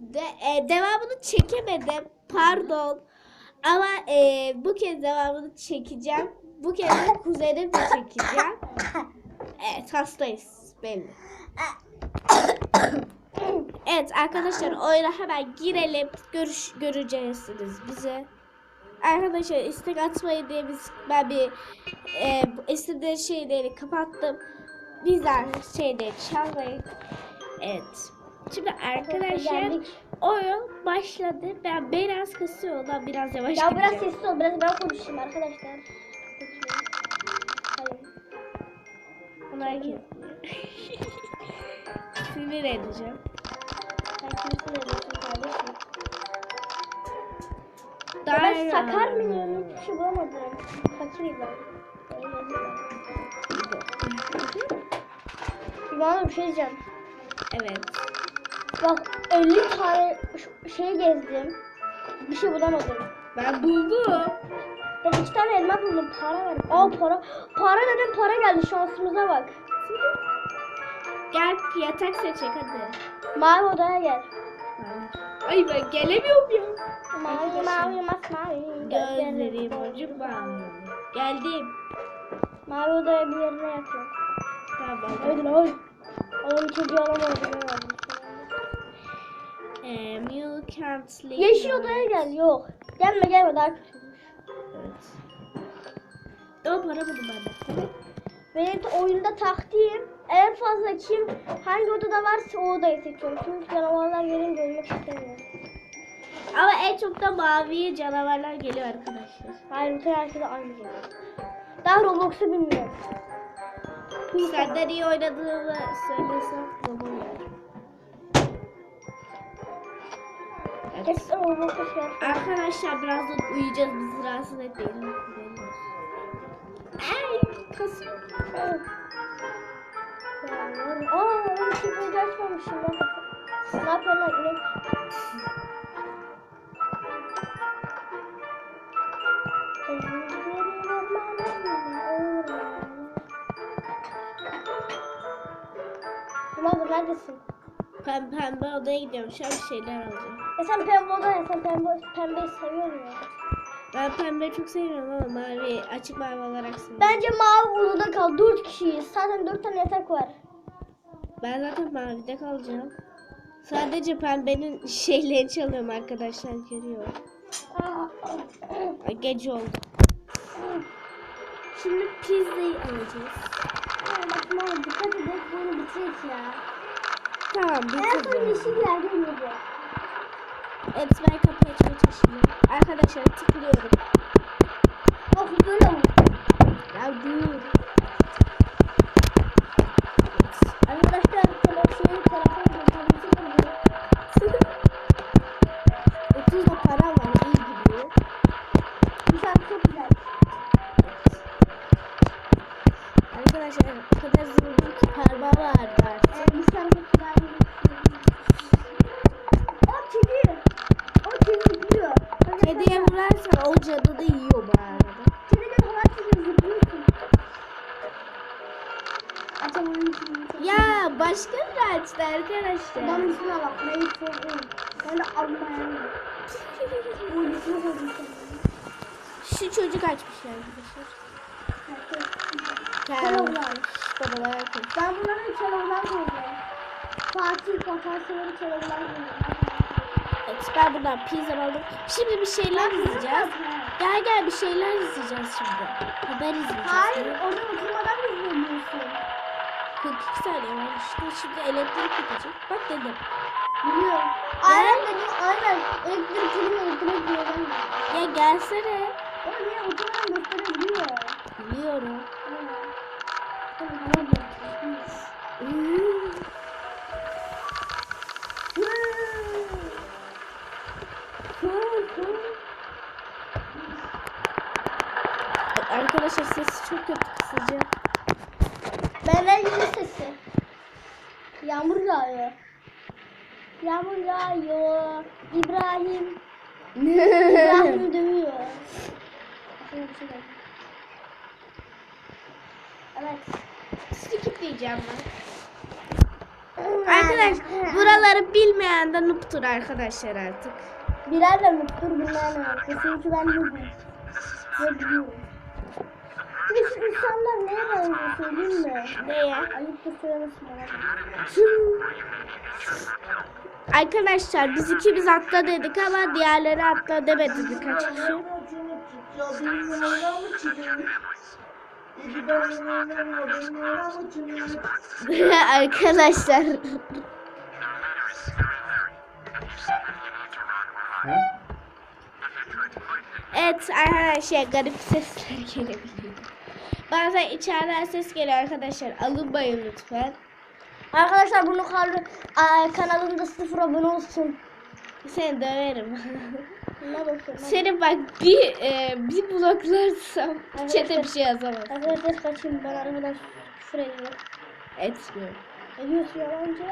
De, e, devamını çekemedim. Pardon. Ama e, bu kez devamını çekeceğim. Bu kez de kuzenimle çekeceğim. Evet hastayız belli. Evet arkadaşlar oyuna hemen girelim. Görüş göreceksiniz bizi. Arkadaşlar istek atmayın diye biz ben bir e, istediği şeyleri kapattım. Bizler şeyleri çalmayın. Evet. Şimdi arkadaşlar oyun başladı. Ben biraz kasıyor ondan biraz yavaş Ya biraz gideceğim. sessiz ol. Biraz ben konuşayım arkadaşlar. Onlar kim? Sinir edeceğim. Sen kimsin ediyorsun kardeşim? Ya Daha ben sakar mıyım? Hiçbir şey bulamadım. Fakir ben. Bana bir şey diyeceğim. Evet. Bak 50 tane şey gezdim. Bir şey bulamadım. Ben buldum. Ben iki tane elma buldum. Para verdim. Aa para. Para dedim para geldi. Şansımıza bak. Gel yatak seçecek hadi. Mavi odaya gel. Ay ben gelemiyorum ya. Mavi mavi masmavi. Gözlerim acaba. Geldim. Mavi odaya bir yerine yakın. Tamam. Haydi lan. Oğlum çocuğu alamadım. Sleep. Yeşil odaya gel. Yok. Gelme gelme daha kötü. Evet. O para buldum ben de. Benim de oyunda taktiğim en fazla kim hangi odada varsa o odayı seçiyorum. Çünkü canavarlar gelince ölmek istemiyorum. Ama en çok da maviye canavarlar geliyor arkadaşlar. Hayır bütün herkese aynı geliyor. Daha Roblox'u bilmiyorum. Senden iyi oynadığımı söylesem babam Gerçekten Roblox'a şey. Arkadaşlar birazdan uyuyacağız. Bizi rahatsız etmeyin. Ay kasıyor. Aa ben bir şey açmamışım lan inek? Ulan neredesin? Pem pembe odaya gidiyorum. Şu an bir şeyler alacağım. E sen pembe oda ya sen pembe, pembeyi seviyorsun ya. Ben pembe çok seviyorum ama mavi açık mavi olarak seviyorum. Bence mavi odada kal. Dört kişiyiz. Zaten dört tane yatak var. Ben zaten mavide kalacağım. Sadece pembenin şeylerini çalıyorum arkadaşlar görüyor. Gece oldu. Şimdi pizzayı alacağız. Bak mavi dikkat edin bunu bitirek ya. Tamam En son bitirdim. yerde ineceğiz. Evet ben kapıyı açmaya çalışıyorum. Arkadaşlar tıklıyorum. Bak mi? Ya dur. Arkadaşlar telefonu telefonu telefonu 30 da para var iyi gidiyor. Bu şarkı çok güzel. Arkadaşlar o kadar zırhlı ki parmağı vardı artık. Ee, bu şarkı güzel. O kedi. O kedi zıplıyor. Kediye vurarsan o cadı da yiyor bu arada. Zıplıyorsun. Ya başka bir açtı arkadaşlar. Adamın ismine bak. Neyi soğuk. Ben de almayayım. Şu çocuk açmış arkadaşlar. Keloğlan. Babalar. Ben bunları Keloğlan koyacağım. Fatih Potansiyeli Keloğlan koyacağım. Evet ben buradan pizza aldım. Şimdi bir şeyler izleyeceğiz. Gel gel bir şeyler izleyeceğiz şimdi. Haber izleyeceğiz. Hayır, orada oturmadan mı izlemiyorsun? 42 saniye var işte. Şimdi elektrik gidecek. Bak dedim. Biliyorum. Aynen dedim, aynen. Elektrik kelim elektrik diyor ben de. Ya gelsene. Arkadaş buraları bilmeyen de noob'tur arkadaşlar artık. Birer de bilmem ne yapıyor. Çünkü ben de Ne biliyorum. De şu insanlar neye benziyor söyleyeyim mi? Neye? Ayıp da söylemesin bana. Arkadaşlar biz ikimiz atla dedik ama diğerleri atla demedi birkaç kişi. Arkadaşlar. Evet arkadaşlar garip sesler gelebiliyor. Bazen içeriden ses geliyor arkadaşlar. Alınmayın lütfen. Arkadaşlar bunu kaldı. Aa, kanalımda sıfır abone olsun. Seni döverim. Seni bak bir e, bir bloklarsam çete bir şey yazamaz. Arkadaşlar kaçayım ben arabadan küfür ediyorum. Etmiyorum. Ediyorsun yalancı.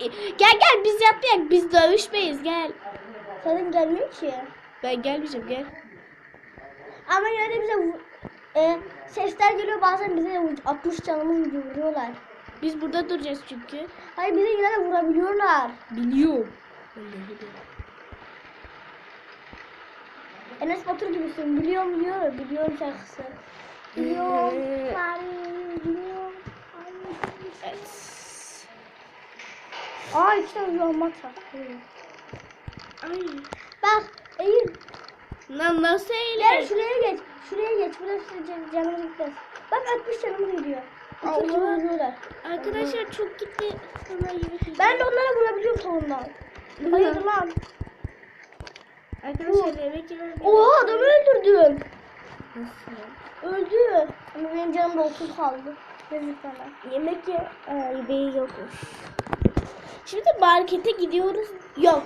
E, Gel gel biz yapmayak. Biz dövüşmeyiz gel. Senin gelmiyor ki. Ben gelmeyeceğim gel. Ama yine de bize e, sesler geliyor bazen bize de vu- 60 canımız vuruyorlar. Biz burada duracağız çünkü. Hayır bize yine de vurabiliyorlar. Biliyorum. Enes Batur gibisin. Biliyorum biliyorum. Biliyorum şarkısı. Biliyorum. Ee. Biliyorum. Evet. Aa iki tane sattı. Ay. Bak eğil. Lan nasıl Gel eğlen? şuraya geç. Şuraya geç. Burası can- canımız gitmez. Bak 60 canımız gidiyor. Vuruyorlar. Arkadaşlar çok gitti. Ben de onlara vurabiliyorum sonundan. Hayır lan. Arkadaşlar yemek yemek. Oha adamı öldürdüm. Nasıl? Öldü. Ama benim canım da 30 kaldı. Yazık bana. Yemek ye. Aa, yemeği yokmuş. Şimdi markete gidiyoruz. Yok.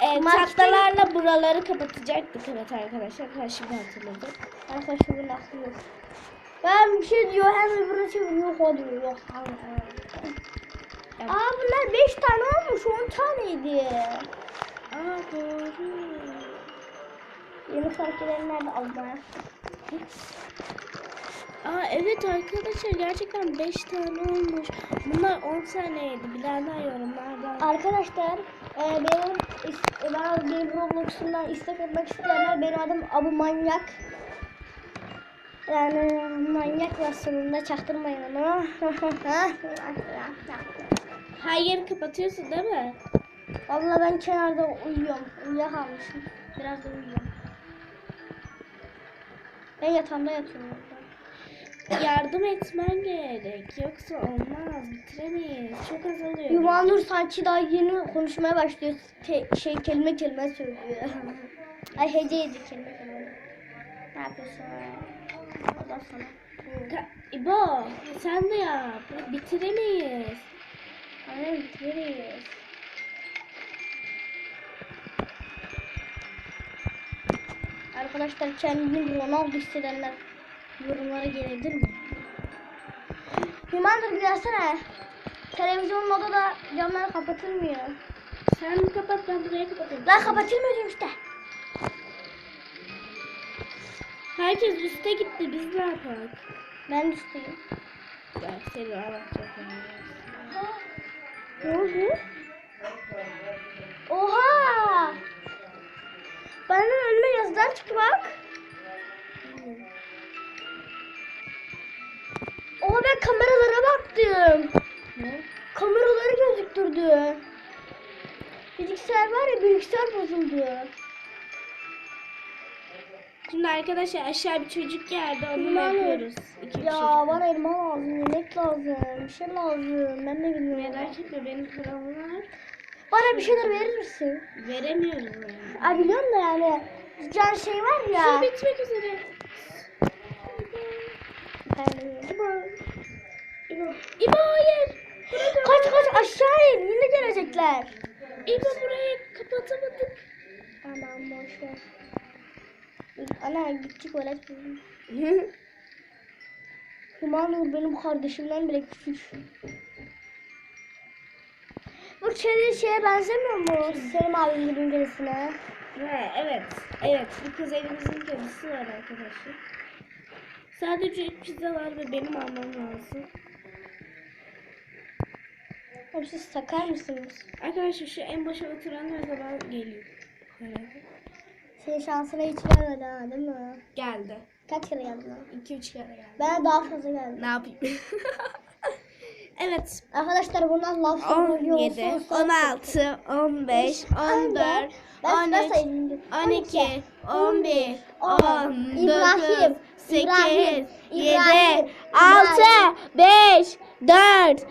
E, Markete- tahtalarla buraları kapatacaktık evet arkadaşlar. Ben şimdi hatırladım. Arkadaşlar bunun aklı yok. Ben bir şey diyor hem öbürüne çeviriyor o diyor. Yok. Evet. Aa bunlar 5 tane olmuş 10 taneydi. Aa doğru. Yeni farkları nerede almaya? Aa evet arkadaşlar gerçekten 5 tane olmuş. Bunlar 10 taneydi. Bilenler yorumlarda. Arkadaşlar e, benim e, bana benim Roblox'umdan istek atmak isteyenler benim adım Abu Manyak. Yani manyak versiyonunda çaktırmayın onu. Hayır kapatıyorsun değil mi? Vallahi ben kenarda uyuyorum. Uyuyakalmışım. Biraz da uyuyorum. Ben yatağımda yatıyorum. orada. Yardım etmen gerek. Yoksa olmaz. Bitiremeyiz. Çok azalıyor. Yuvanur sanki daha yeni konuşmaya başlıyor. Te- şey kelime kelime söylüyor. Ay hece hece kelime kelime. Ne yapıyorsun? Allah sana. Ka- İbo sen de yap. Bitiremeyiz. Aynen bitiririz. Arkadaşlar kendini Ronaldo hissedenler yorumlara gelebilir mi? Humandır gelsene. Televizyonun odada camlar kapatılmıyor. Sen kapat ben buraya kapatayım. Lan kapatılmıyor diyorum işte. Herkes üste gitti. Biz ne yapalım? Ben üstteyim. Ya seni anlatacak. Ne oldu? Oha! Bana önüme yazılar çıktı bak. Oha ben kameralara baktım. Ne? Kameraları gözüktürdü. Bilgisayar var ya bilgisayar bozuldu. Şimdi arkadaşlar aşağı bir çocuk geldi. Onu ne? yapıyoruz. İki Ya çocuk. bana elma lazım, yemek lazım, bir şey lazım. Ben de bilmiyorum. Merak etme benim param var. Bana bir şeyler verir misin? Veremiyoruz yani. Ay biliyorum da yani. Can şey var Su ya. bitmek üzere. İbo. İbo. İbo hayır. kaç kaç aşağı in yine gelecekler. İbo burayı kapatamadık. Aman boş ver. Ana gittik öyle. Humanur benim kardeşimden bile küçük. Bu çeviri şeye benzemiyor mu? Selim abinin birisine. Ha, evet. Evet. Bu kuzenimizin kedisi var arkadaşlar. Sadece pizza var ve benim almam lazım. Oğlum siz sakar mısınız? Arkadaşlar şu en başa oturan her zaman geliyor. Herhalde. Senin şansına hiç gelmedi ha değil mi? Geldi. Kaç kere geldi lan? 2-3 kere geldi. Bana daha fazla geldi. Ne yapayım? evet. Arkadaşlar bundan laf söylüyor 17, olsa- 16, 15, 14, Ben ben 13, sayayım. 12, 11, 10, İbrahim, 9, 8, İbrahim, 7, İbrahim, 6, 5, 4,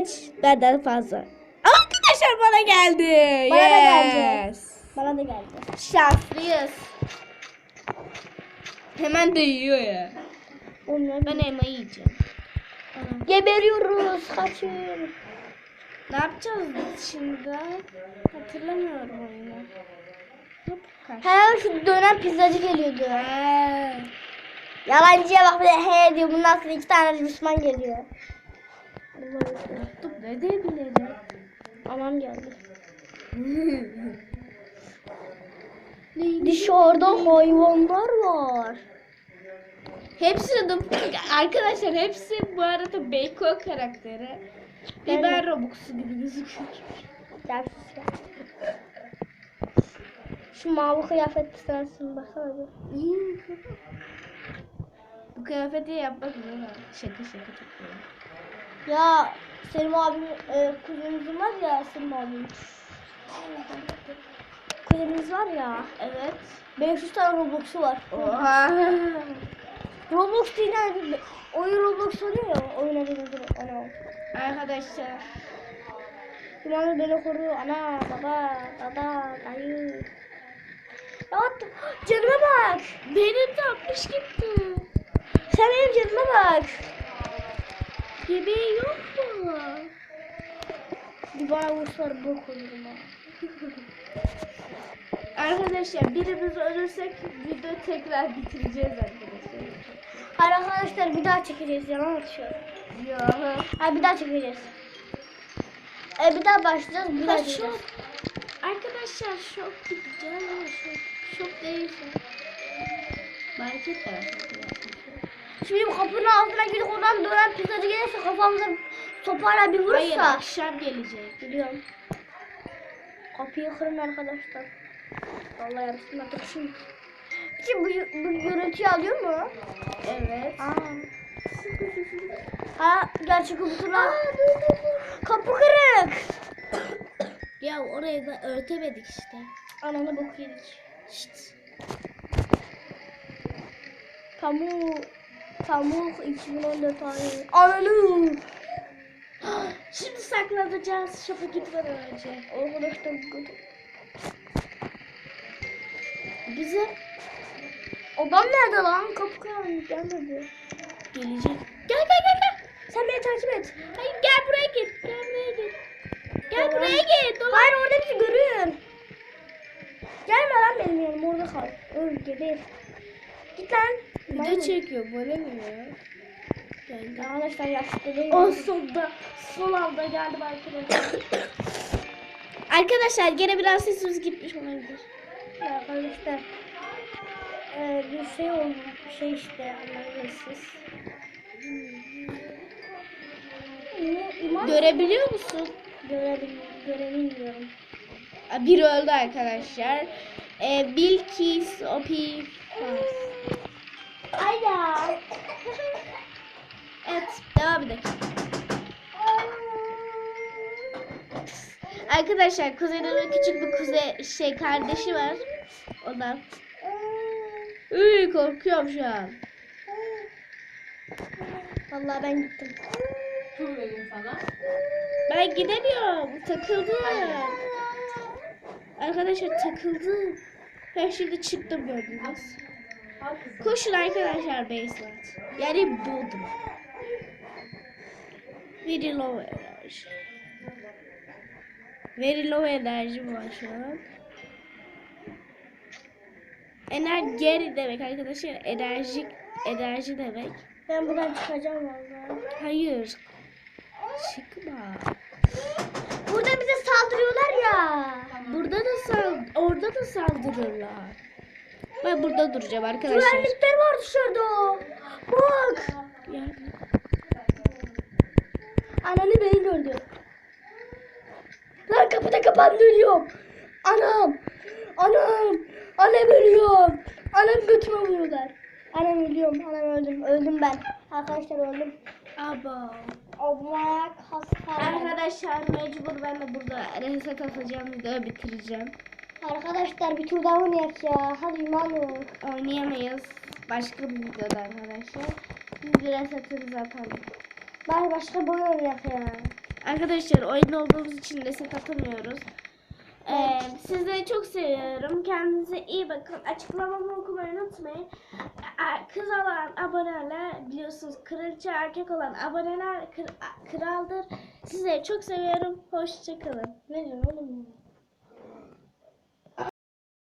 3, benden fazla. Arkadaşlar bana geldi. Bana da geldi. Bana da geldi. Şanslıyız. Hemen de yiyor ya. Onlar Ben elmayı yiyeceğim. Geberiyoruz. Kaçın. Ne yapacağız biz şimdi? Hatırlamıyorum oyunu. Hop, kaç. He şu dönem pizzacı geliyordu. He. Yalancıya bak bir de he diyor. Bundan sonra iki tane Müslüman geliyor. Dur ne diyebilirim? Anam geldi. Dışarıda hayvanlar var. hepsi de arkadaşlar hepsi bu arada Beyko karakteri. Bir ben Robux'u gibi gözüküyor. Şu mavi kıyafetli sensin baksana bir. Bu kıyafeti yapmak zor. Şaka şaka çok zor. Ya Selim abim e, kuzenimizin var ya Selim abim. Kuzenimiz var ya. Evet. 500 tane Roblox'u var. Oha. Roblox değil yani. Oyun Roblox oluyor ya. Oyun adını dur. Ana. Arkadaşlar. Dumanı beni koruyor. Ana, baba, baba, dayı. Ya canıma bak. Benim de 60 gitti. Sen benim canıma bak. Bebeği yok mu? Bir bana vursalar bok olurum ha. Arkadaşlar birimiz ölürsek video tekrar bitireceğiz arkadaşlar. Hayır arkadaşlar bir daha çekeceğiz. Yalan atıyor. Ya. Hayır bir daha çekeceğiz. E bir daha başlayacağız. Bir daha Ha, çekeceğiz. şok. Arkadaşlar şok gideceğiz ama şok. Şok değilse. Market tarafı. Şimdi kapının altına gidip oradan dönen pizzacı gelirse kafamıza sopayla bir vurursa. Hayır akşam gelecek. Biliyorum. Kapıyı kırın arkadaşlar. Vallahi yarısına tutuşun. Peki bu, bu görüntüyü alıyor mu? Evet. Aa. ha gerçek kutular. Kapı kırık. Ya orayı da örtemedik işte. Ananı bok yedik. Şşt. Pamuk. Pamuk 2014 tarihi. Ananı. Şimdi saklanacağız şopa gitmeden önce. Arkadaşlar bu Bize Adam nerede lan? Kapı karanlık gelmedi. gelecek. Gel gel gel gel. Sen beni takip et. Hayır gel buraya git. Gel buraya git. Gel Tamam. buraya git. Dolan. Hayır orada bizi görüyor. Gelme lan benim yanıma orada kal. Öl geber. Git lan. Video çekiyor. Bana ne ya? Geldi. Arkadaşlar değil. O sonda. Son anda geldim arkadaşlar. arkadaşlar gene biraz sesimiz gitmiş olabilir. Ya Arkadaşlar. Ee, bir şey oldu. Bir şey işte anlamıyorsunuz. Ne? İman Görebiliyor musun? görebil görebilmiyorum. Aa, Biri öldü arkadaşlar. Ee, Bilkis Opi Ayda. Evet devam edelim. Arkadaşlar kuzenimin küçük bir kuze şey kardeşi var. Ondan. Üy korkuyorum şu an. Vallahi ben gittim. Ben gidemiyorum. Takıldım. Arkadaşlar takıldım. Ben şimdi çıktım gördünüz. Koşun arkadaşlar Baseland. Yani Bodrum. Very low. Very low enerji var şu an. Enerji demek arkadaşlar. Enerjik enerji demek. Ben buradan çıkacağım vallahi. Hayır. Çıkma. Burada bize saldırıyorlar ya. Burada da sal orada da saldırırlar. Ben burada duracağım arkadaşlar. Güvenlikler var dışarıda. Bak. Yani Ananı beni gördü. Lan kapıda kapandı ölüyorum. Anam. Anam. Anam ölüyorum. Anam götüme vuruyorlar. Anam ölüyorum. Anam öldüm. Öldüm ben. Arkadaşlar öldüm. Aba. Abla hastane. Arkadaşlar mecbur ben de burada reset atacağım videoyu bitireceğim. Arkadaşlar bir tur daha oynayak ya. Hadi Manu. Oynayamayız. Başka bir videoda arkadaşlar. Biz bir resetimizi atalım. Bari başka bir oyun oynayak ya. Arkadaşlar oyun olduğumuz için reset atamıyoruz. Ee, sizleri çok seviyorum. Kendinize iyi bakın. Açıklamamı okumayı unutmayın. Kız olan aboneler biliyorsunuz kraliçe erkek olan aboneler kraldır. Sizleri çok seviyorum. Hoşçakalın. Ne diyorsun oğlum?